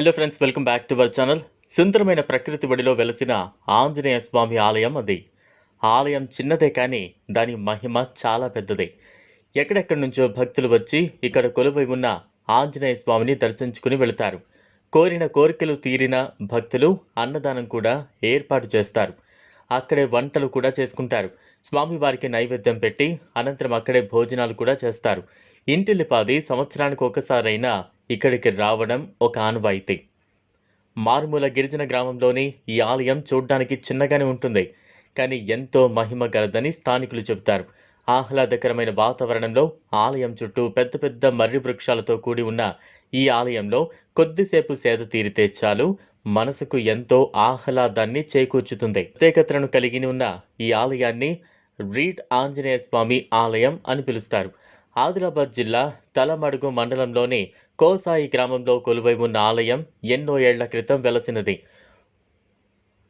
Hello friends welcome back to our channel సుందరమైన ప్రకృతి బడిలో వెలసిన ఆంజనేయ స్వామి ఆలయం అది. ఆలయం చిన్నదే కానీ దాని మహిమ చాలా పెద్దదే. ఎక్కడెక్కడి నుంచో భక్తులు వచ్చి ఇక్కడ కొలువై ఉన్న ఆంజనేయ స్వామిని దర్శించుకుని వెళతారు. కోరిన కోరికలు తీరిన భక్తులు అన్నదానం కూడా ఏర్పాటు చేస్తారు. అక్కడే వంటలు కూడా చేసుకుంటారు. స్వామివారికి నైవేద్యం పెట్టి అనంతరం అక్కడే భోజనాలు కూడా చేస్తారు. ఇంటిల్లిపాది సంవత్సరానికి ఒకసారైనా ఇక్కడికి రావడం ఒక ఆనవాయితీ. మారుమూల గిరిజన గ్రామంలోని ఈ ఆలయం చూడ్డానికి చిన్నగానే ఉంటుంది కానీ ఎంతో మహిమ గలదని స్థానికులు చెబుతారు. ఆహ్లాదకరమైన వాతావరణంలో ఆలయం చుట్టూ పెద్ద పెద్ద మర్రి వృక్షాలతో కూడి ఉన్న ఈ ఆలయంలో కొద్దిసేపు సేద తీరితే చాలు మనసుకు ఎంతో ఆహ్లాదాన్ని చేకూర్చుతుంది. ప్రత్యేకతను కలిగి ఉన్న ఈ ఆలయాన్ని రీడ్ ఆంజనేయ స్వామి ఆలయం అని పిలుస్తారు. ఆదిలాబాద్ జిల్లా తలమడుగు మండలంలోని కోసాయి గ్రామంలో కొలువై ఉన్న ఆలయం ఎన్నో ఏళ్ళ క్రితం వెలసినది.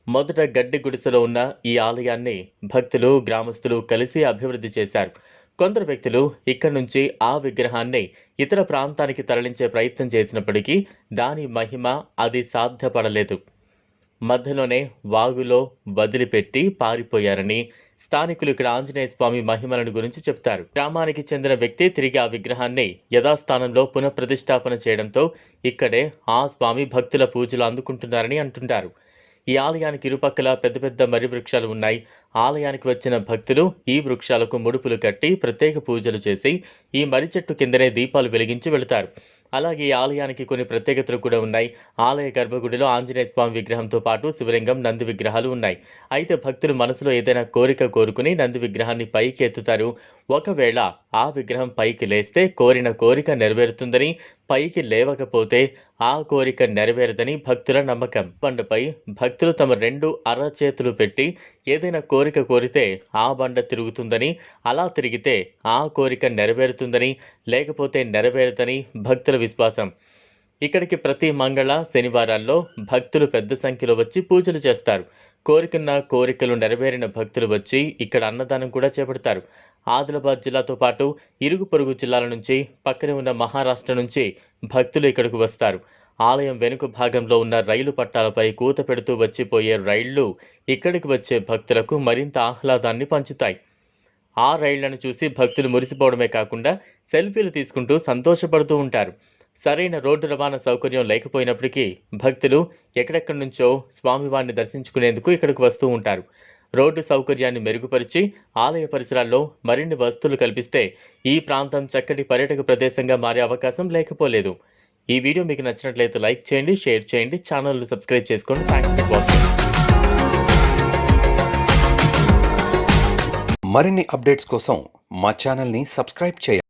మొదట గడ్డి గుడిసెలో ఉన్న ఈ ఆలయాన్ని భక్తులు గ్రామస్తులు కలిసి అభివృద్ధి చేశారు. కొందరు వ్యక్తులు ఇక్కడి నుంచి ఆ విగ్రహాన్ని ఇతర ప్రాంతానికి తరలించే ప్రయత్నం చేసినప్పటికీ దాని మహిమ అది సాధ్యపడలేదు. మధ్యలోనే వాగులో వదిలిపెట్టి పారిపోయారని స్థానికులు ఇక్కడ ఆంజనేయ స్వామి మహిమలను గురించి చెప్తారు. గ్రామానికి చెందిన వ్యక్తి తిరిగి ఆ విగ్రహాన్ని యథాస్థానంలో పునఃప్రతిష్టాపన చేయడంతో ఇక్కడే ఆ స్వామి భక్తుల పూజలు అందుకుంటున్నారని అంటుంటారు. ఈ ఆలయానికి ఇరుపక్కల పెద్ద పెద్ద మర్రి వృక్షాలు ఉన్నాయి. ఆలయానికి వచ్చిన భక్తులు ఈ వృక్షాలకు ముడుపులు కట్టి ప్రత్యేక పూజలు చేసి ఈ మర్రి చెట్టు కిందనే దీపాలు వెలిగించి వెళతారు. అలాగే ఈ ఆలయానికి కొన్ని ప్రత్యేకతలు కూడా ఉన్నాయి. ఆలయ గర్భగుడిలో ఆంజనేయ స్వామి విగ్రహంతో పాటు శివలింగం నంది విగ్రహాలు ఉన్నాయి. అయితే భక్తులు మనసులో ఏదైనా కోరిక కోరుకుని నంది విగ్రహాన్ని పైకి ఎత్తుతారు ఒకవేళ ఆ విగ్రహం పైకి లేస్తే కోరిన కోరిక నెరవేరుతుందని పైకి లేవకపోతే ఆ కోరిక నెరవేరదని భక్తుల నమ్మకం. బండపై భక్తులు తమ రెండు అరచేతులు పెట్టి ఏదైనా కోరిక కోరితే ఆ బండ తిరుగుతుందని అలా తిరిగితే ఆ కోరిక నెరవేరుతుందని లేకపోతే నెరవేరుదని భక్తుల విశ్వాసం. ఇక్కడికి ప్రతి మంగళ శనివారాల్లో భక్తులు పెద్ద సంఖ్యలో వచ్చి పూజలు చేస్తారు. కోరికన్న కోరికలు నెరవేరిన భక్తులు వచ్చి ఇక్కడ అన్నదానం కూడా చేపడతారు. ఆదిలాబాద్ జిల్లాతో పాటు ఇరుగు పొరుగు జిల్లాల నుంచి పక్కనే ఉన్న మహారాష్ట్ర నుంచి భక్తులు ఇక్కడకు వస్తారు. ఆలయం వెనుక భాగంలో ఉన్న రైలు పట్టాలపై కూత పెడుతూ వచ్చిపోయే రైళ్ళు ఇక్కడికి వచ్చే భక్తులకు మరింత ఆహ్లాదాన్ని పంచుతాయి. ఆ రైళ్ళను చూసి భక్తులు మురిసిపోవడమే కాకుండా సెల్ఫీలు తీసుకుంటూ సంతోషపడుతూ ఉంటారు. సరైన రోడ్డు రవాణా సౌకర్యం లేకపోయినప్పటికీ భక్తులు ఎక్కడెక్కడి నుంచో స్వామివారిని దర్శించుకునేందుకు ఇక్కడికి వస్తూ ఉంటారు. రోడ్డు సౌకర్యాన్ని మెరుగుపరిచి ఆలయ పరిసరాల్లో మరిన్ని వస్తువులు కల్పిస్తే ఈ ప్రాంతం చక్కటి పర్యాటక ప్రదేశంగా మారే అవకాశం లేకపోలేదు. ఈ వీడియో మీకు నచ్చినట్లయితే లైక్ చేయండి షేర్ చేయండి ఛానల్ను సబ్స్క్రైబ్ చేసుకోండి. థ్యాంక్స్ ఫర్ వాచింగ్ మరిన్ని అప్డేట్స్ కోసం మా ఛానల్ని సబ్స్క్రైబ్ చేయండి.